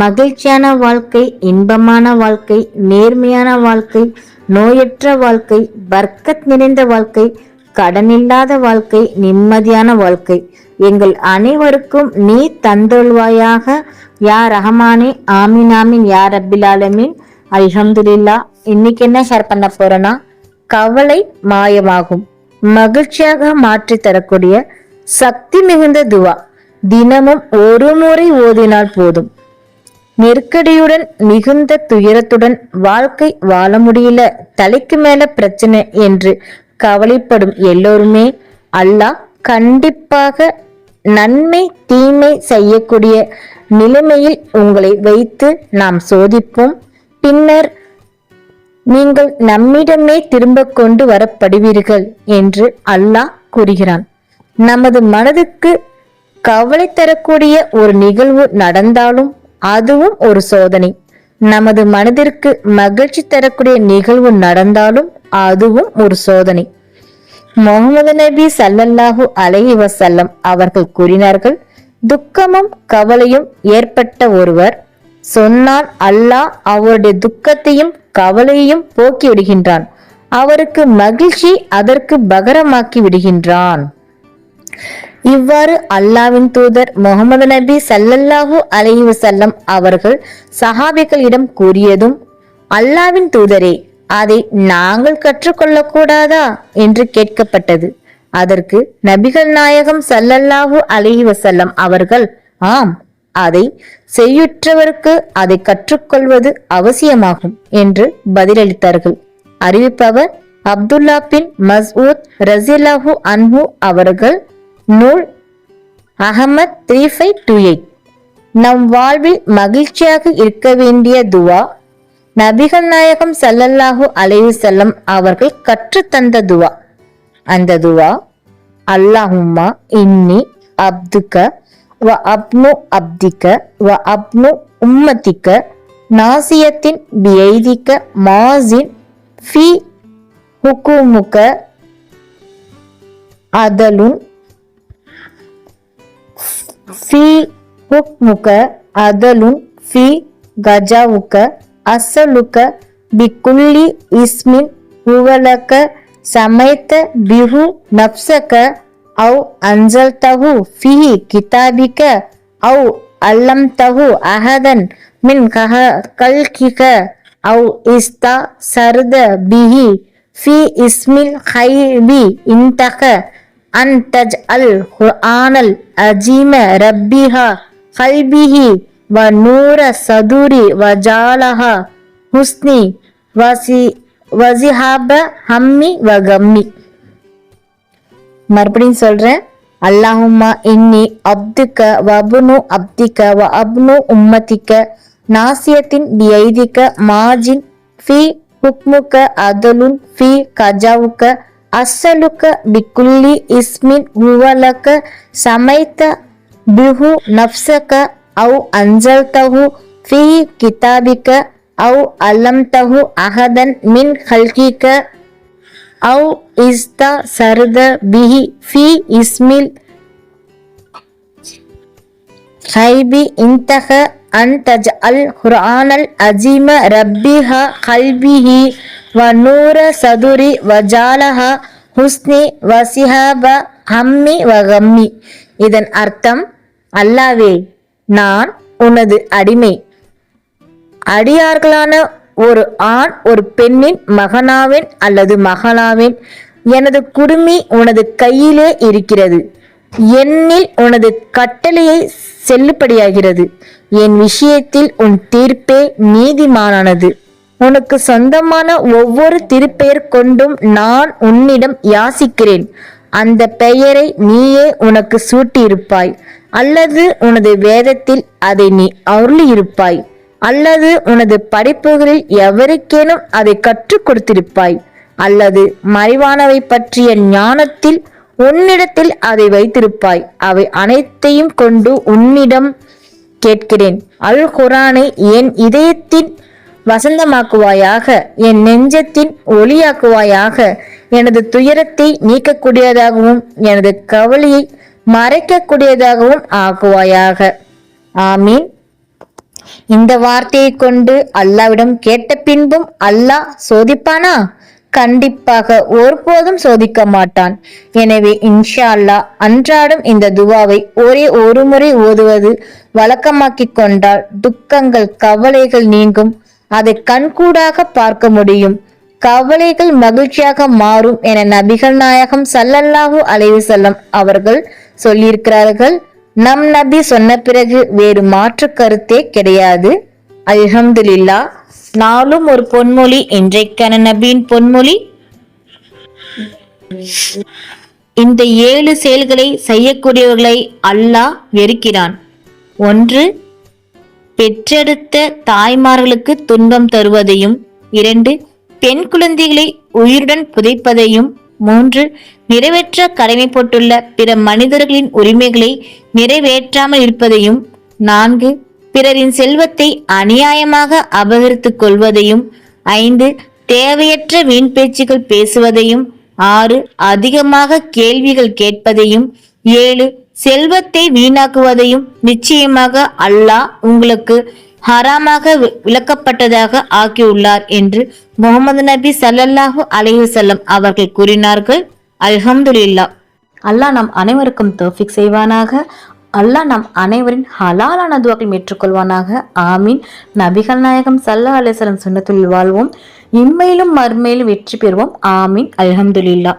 மகிழ்ச்சியான வாழ்க்கை இன்பமான வாழ்க்கை நேர்மையான வாழ்க்கை நோயற்ற வாழ்க்கை பர்க்கத் நிறைந்த வாழ்க்கை கடனில்லாத வாழ்க்கை நிம்மதியான வாழ்க்கை. எங்கள் அனைவருக்கும் நீ தந்தொள்வாயாக யா ரஹமானே ஆமீன் ஆமீன். யா ரப்பில் ஆலமீன். அல்ஹம்துலில்லா. இன்னைக்கு என்ன ஷேர் பண்ண போறேன்னா கவலை மாயமாகும். மகிழ்ச்சியாக மாற்றி தரக்கூடிய சக்தி மிகுந்த துவா. தினமும் ஒரு முறை ஓதினால் போதும். நெருக்கடியுடன் மிகுந்த துயரத்துடன் வாழ்க்கை வாழ முடியல. தலைக்கு மேல பிரச்சனை என்று கவலைப்படும் எல்லோருமே அல்லாஹ் கண்டிப்பாக நன்மை தீமை செய்யக்கூடிய நிலைமையில் உங்களை வைத்து நாம் சோதிப்போம். பின்னர் நீங்கள் நம்மிடமே திரும்ப கொண்டு வரப்படுவீர்கள் என்று அல்லாஹ் கூறுகிறான். நமது மனதுக்கு கவலை தரக்கூடிய ஒரு நிகழ்வு நடந்தாலும் அதுவும் ஒரு சோதனை. நமது மனதிற்கு மகிழ்ச்சி தரக்கூடிய நிகழ்வு நடந்தாலும் அதுவும் ஒரு சோதனை. முகமது நபி சல்லல்லாஹு அலைஹி வசல்லம் அவர்கள் கூறினார்கள் துக்கமும் கவலையும் ஏற்பட்ட ஒருவர் சொன்னால் அல்லாஹ் அவருடைய துக்கத்தையும் கவலையையும் போக்கி விடுகின்றான். அவருக்கு மகிழ்ச்சி அதற்கு பகரமாக்கி விடுகின்றான். இவ்வாறு அல்லாவின் தூதர் முகமது நபி சல்லல்லாஹு அலைஹி செல்லம் அவர்கள் சஹாபிகளிடம் கூறியதும் அல்லாவின் தூதரே அதை நாங்கள் கற்றுக்கொள்ளக்கூடாதா? என்று கேட்கப்பட்டது. அதற்கு நபிகள் நாயகம் சல்லல்லாஹு அலைஹி வசல்லம் அவர்கள் ஆம் அதை செய்யுற்றவருக்கு அதை கற்றுக்கொள்வது அவசியமாகும் என்று பதிலளித்தார்கள். அறிவிப்பவர் அப்துல்லா பின் மஸ்ஊத் ரசிலாஹு அன்பு அவர்கள் நூல் Ahmed three five two eight நம் வாழ்வில் மகிழ்ச்சியாக இருக்க வேண்டிய துவா நபிகள் நாயகம் சல்லல்லாஹு அலைவு செல்லம் அவர்கள் கற்றுத்தந்த துவா. அந்த துவா அல்லாஹும்மா இன்னி அப்துக்க வ அப்னு அப்திக்க வ அப்னு உம்மத்திக்க நாசியத்தின் பியைதிக்க மாசின் ஃபி ஹுக்குமுக்க அதலுன் ஃபி ஹுக்முக அதலுன் ஃபி கஜாவுக்க அசலுக்க பிக்குல்லி இஸ்மின் ஹுவலக்க சமைத்த பிஹு நப்சக்க அவு அஞ்சல் தகு ஃபிஹி கிதாபிக்க அவு அல்லம் தகு அஹதன் மின் கஹ கல்கிக அவு இஸ்தா சர்த பிஹி ஃபி இஸ்மில் ஹைபி இன்தக அன் தஜ் அல் ஆனல் அஜீம ரப்பிஹா கல்பிஹி வ நூர சதுரி வ ஜாலஹா ஹுஸ்னி வசி வசிஹாப ஹம்மி வ கம்மி மறுபடியும் சொல்கிறேன் அல்லாஹும்மா இன்னி அப்துக்க வபுனு அப்திக்க வ அப்னு உம்மத்திக்க நாசியத்தின் பியைதிக்க மாஜின் ஃபி ஹுக்முக்க அதலுன் ஃபி கஜாவுக்க ಅಸ್ಸಲುಕ ಬಿಕುಲ್ಲಿ ಇಸ್ಮಿನ್ ಹುವಲಕ ಸಮೈತ ಬಿಹು ನಫ್ಸಕ ಅವು ಅಂಜಲ್ತಹು ಫಿ ಕಿತಾಬಿಕ ಅವು ಅಲಂತಹು ಅಹದನ್ ಮಿನ್ ಹಲ್ಕಿಕ ಅವು ಇಸ್ತ ಸರ್ದ ಬಿಹಿ ಫಿ ಇಸ್ಮಿಲ್ ಹೈಬಿ ಇಂತಹ ಅಂತಜ ಅಲ್ ಖುರಾನಲ್ ಅಜೀಮ ರಬ್ಬಿಹ ಕಲ್ಬಿಹಿ ونور صدري وجعلها ஹுஸ்னி வசிஹாப ஹம்மி வகம்மி. இதன் அர்த்தம் அல்லாவே நான் உனது அடிமை. அடியார்களான ஒரு ஆண் ஒரு பெண்ணின் மகனாவேன் அல்லது மகளாவேன். எனது குடுமி உனது கையிலே இருக்கிறது. என்னில் உனது கட்டளையை செல்லுபடியாகிறது. என் விஷயத்தில் உன் தீர்ப்பே நீதிமானானது. உனக்கு சொந்தமான ஒவ்வொரு திருப்பெயர் கொண்டும் நான் உன்னிடம் யாசிக்கிறேன். அந்த பெயரை நீயே உனக்கு சூட்டியிருப்பாய். அல்லது உனது வேதத்தில் அதை நீ அருளியிருப்பாய். அல்லது உனது படிப்புகளில் எவருக்கேனும் அதை கற்றுக் கொடுத்திருப்பாய். அல்லது மறைவானவை பற்றிய ஞானத்தில் உன்னிடத்தில் அதை வைத்திருப்பாய். அவை அனைத்தையும் கொண்டு உன்னிடம் கேட்கிறேன். அல் குரானை என் இதயத்தின் வசந்தமாக்குவாயாக என் நெஞ்சத்தின் ஒளியாக்குவாயாக எனது துயரத்தை நீக்கக்கூடியதாகவும் எனது கவலையை மறைக்கக்கூடியதாகவும் ஆக்குவாயாக. ஆமீன். இந்த வார்த்தையை கொண்டு அல்லாவிடம் கேட்ட பின்பும் அல்லாஹ் சோதிப்பானா? கண்டிப்பாக ஒருபோதும் சோதிக்க மாட்டான். எனவே இன்ஷா அல்லாஹ் அன்றாடம் இந்த துவாவை ஒரே ஒரு முறை ஓதுவது வழக்கமாக்கி கொண்டால் துக்கங்கள் கவலைகள் நீங்கும். அதை கண்கூடாக பார்க்க முடியும். கவலைகள் மகிழ்ச்சியாக மாறும் என நபிகள் நாயகம் சல்லல்லாஹு அலைவு செல்லம் அவர்கள் சொல்லியிருக்கிறார்கள். நம் நபி சொன்ன பிறகு வேறு மாற்று கருத்தே கிடையாது. அல்ஹம்துலில்லா நாளும் ஒரு பொன்மொழி இன்றைக்கான நபியின் பொன்மொழி. இந்த ஏழு செயல்களை செய்யக்கூடியவர்களை அல்லாஹ் வெறுக்கிறான். ஒன்று பெற்றெடுத்த தாய்மார்களுக்கு துன்பம் தருவதையும் இரண்டு பெண் குழந்தைகளை உயிருடன் புதைப்பதையும் மூன்று நிறைவேற்ற கடமைப்பட்டுள்ள பிற மனிதர்களின் உரிமைகளை நிறைவேற்றாமல் இருப்பதையும் நான்கு பிறரின் செல்வத்தை அநியாயமாக அபகரித்துக் கொள்வதையும் ஐந்து தேவையற்ற வீண் பேச்சுகள் பேசுவதையும் ஆறு அதிகமாக கேள்விகள் கேட்பதையும் ஏழு செல்வத்தை வீணாக்குவதையும் நிச்சயமாக அல்லாஹ் உங்களுக்கு ஹராமாக வி- ஆக்கியுள்ளார் என்று முகமது நபி சல்லல்லாஹு அலைஹி அவர்கள் கூறினார்கள். அல்ஹம்துல்லா அல்லாஹ் நம் அனைவருக்கும் தோஃபிக் செய்வானாக. அல்லாஹ் நம் அனைவரின் ஹலாலான துவாக்கள் ஏற்றுக்கொள்வானாக. ஆமீன். நபிகள் நாயகம் சல்லா அலிஸ்லம் சுன்னத்துள் வாழ்வோம். இம்மையிலும் மறுமையிலும் வெற்றி பெறுவோம். ஆமீன். அல்ஹம்துல்லா